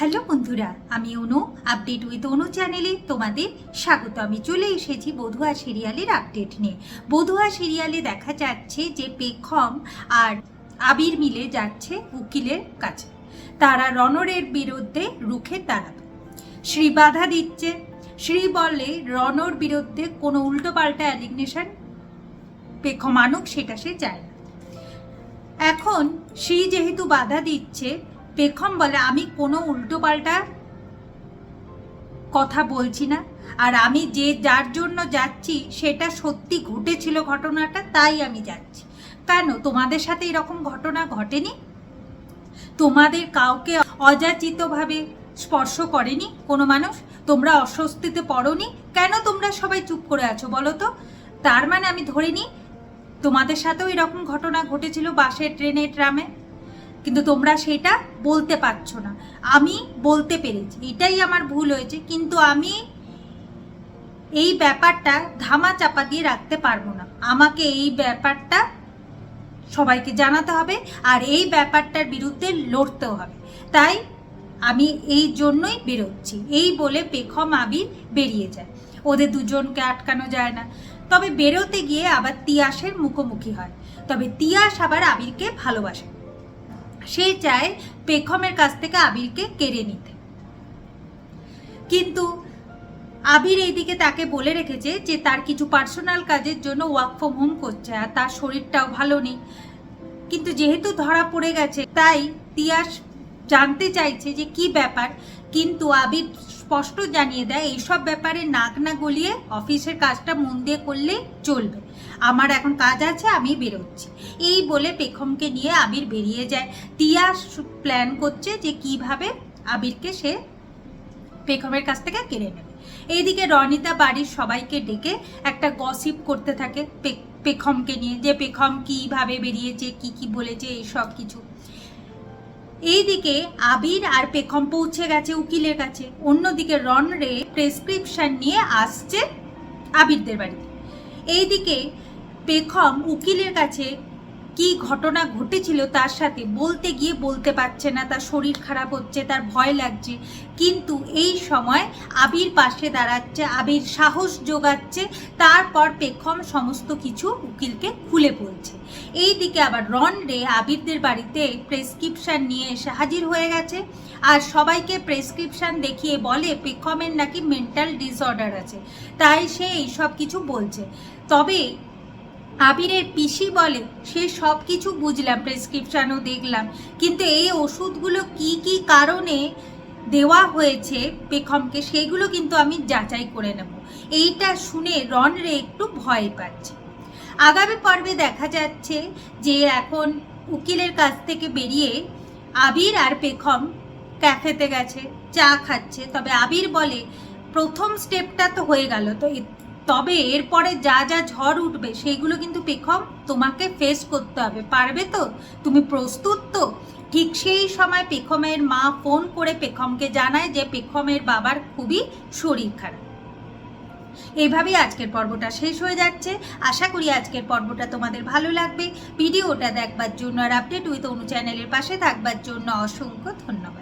Hello বন্ধুরা, আমি অনু update with অনু চ্যানেলে তোমাদের স্বাগত। আমি চলে এসেছি বধুয়া সিরিয়ালের আপডেট নিয়ে। বধুয়া সিরিয়ালে দেখা যাচ্ছে যে পেখম আর আবির মিলে যাচ্ছে উকিলের কাছে। তারা রনরের বিরুদ্ধে রুখে দাঁড়াবে। শ্রী বাধা দিচ্ছে। শ্রী বলে রনর বিরুদ্ধে কোনো উল্টোপাল্টা অ্যালিগনেশন পেখম আনুক, সেটা সে চায় এখন, শ্রী যেহেতু বাধা দিচ্ছে পেখম বলে, আমি কোনো উল্টোপাল্টা কথা বলছি না। আর আমি যে যার জন্য যাচ্ছি, সেটা সত্যি ঘটেছিল ঘটনাটা, তাই আমি যাচ্ছি। কেন? তোমাদের সাথে এরকম ঘটনা ঘটেনি? তোমাদের কাউকে অযাচিতভাবে স্পর্শ করেনি কোনো মানুষ? তোমরা অস্বস্তিতে পড়নি? কেন তোমরা সবাই চুপ করে আছো বলো তো? তার মানে আমি ধরে নিই তোমাদের সাথেও এরকম ঘটনা ঘটেছিল বাসে, ট্রেনে, ট্রামে? কিন্তু তোমরা সেটা বলতে পারছ না। আমি বলতে পেরেছি, এটাই আমার ভুল হয়েছে, কিন্তু আমি এই ব্যাপারটা ধামা চাপা দিয়ে রাখতে পারব না। আমাকে এই ব্যাপারটা সবাইকে জানাতে হবে আর এই ব্যাপারটার বিরুদ্ধে লড়তেও হবে। তাই আমি এই জন্যই বেরোচ্ছি, এই বলে পেখম আবির বেরিয়ে যায়। ওদের দুজনকে আটকানো যায় না। তবে বেরোতে গিয়ে আবার তিয়াসের মুখোমুখি হয়। তবে তিয়াস আবার আবিরকে ভালোবাসে। সে চায় পেখমের কাছ থেকে আবিরকে কেড়ে নিতে। কিন্তু আবির এইদিকে তাকে বলে রেখেছে যে, তার কিছু পার্সোনাল কাজের জন্য ওয়ার্ক ফ্রম হোম করছে আর তার শরীরটাও ভালো নেই। কিন্তু যেহেতু ধরা পড়ে গেছে, তাই তিয়াস জানতে চাইছে যে, কি ব্যাপার? কিন্তু আবির স্পষ্ট জানিয়ে দেয়, এইসব ব্যাপারে নাক না গলিয়ে অফিসের কাজটা মন দিয়ে করলে চলবে। আমার এখন কাজ আছে, আমি বেরোচ্ছি। এই বলে পেখমকে নিয়ে আবির বেরিয়ে যায়। টিয়া প্ল্যান করছে যে কীভাবে আবিরকে সে পেখমের কাছ থেকে কেড়ে নেবে। এইদিকে রনিতা বাড়ির সবাইকে ডেকে একটা গসিপ করতে থাকে পেখমকে নিয়ে, যে পেখম কীভাবে বেরিয়েছে, কি কি বলেছে, এইসব কিছু। এইদিকে আবির আর পেখম পৌঁছে গেছে উকিলের কাছে। অন্যদিকে রনরে প্রেসক্রিপশন নিয়ে আসছে আবিরদের বাড়িতে। এইদিকে পেখম উকিলের কাছে কি ঘটনা ঘটেছিল তার সাথে বলতে গিয়ে বলতে পারছে না, তার শরীর খারাপ হচ্ছে, তার ভয় লাগছে। কিন্তু এই সময় আবির পাশে দাঁড়াচ্ছে, আবির সাহস যোগাচ্ছে, তারপর পেখম সমস্ত কিছু উকিলকে খুলে বলছে। এই দিকে আবার রন রে আবিরদের বাড়িতে প্রেসক্রিপশন নিয়ে এসে হাজির হয়ে গেছে। আর সবাইকে প্রেসক্রিপশন দেখিয়ে বলে, পেখমের নাকি মেন্টাল ডিসঅর্ডার আছে। তাই সে এইসব কিছু বলছে। তবে আবিরের পিসি বলে, সে সব কিছু বুঝলাম প্রেসক্রিপশানও দেখলাম। কিন্তু এই ওষুধগুলো কি কি কারণে দেওয়া হয়েছে পেখমকে, সেগুলো কিন্তু আমি যাচাই করে নেব। এইটা শুনে রনরে একটু ভয় পাচ্ছে। আগামী পর্বে দেখা যাচ্ছে যে এখন উকিলের কাছ থেকে বেরিয়ে আবির আর পেখম ক্যাফেতে গেছে, চা খাচ্ছে। তবে আবির বলে, প্রথম স্টেপটা তো হয়ে গেল, তো তবে এরপরে যা যা ঝড় উঠবে, সেইগুলো কিন্তু পেখম তোমাকে ফেস করতে হবে। পারবে তো? তুমি প্রস্তুত তো? ঠিক সেই সময় পেখমের মা ফোন করে পেখমকে জানায় যে পেখমের বাবার খুবই শরীর খারাপ। এইভাবেই আজকের পর্বটা শেষ হয়ে যাচ্ছে। আশা করি আজকের পর্বটা তোমাদের ভালো লাগবে। ভিডিওটা দেখবার জন্য আর আপডেট উইথ অনু চ্যানেলের পাশে থাকবার জন্য অসংখ্য ধন্যবাদ।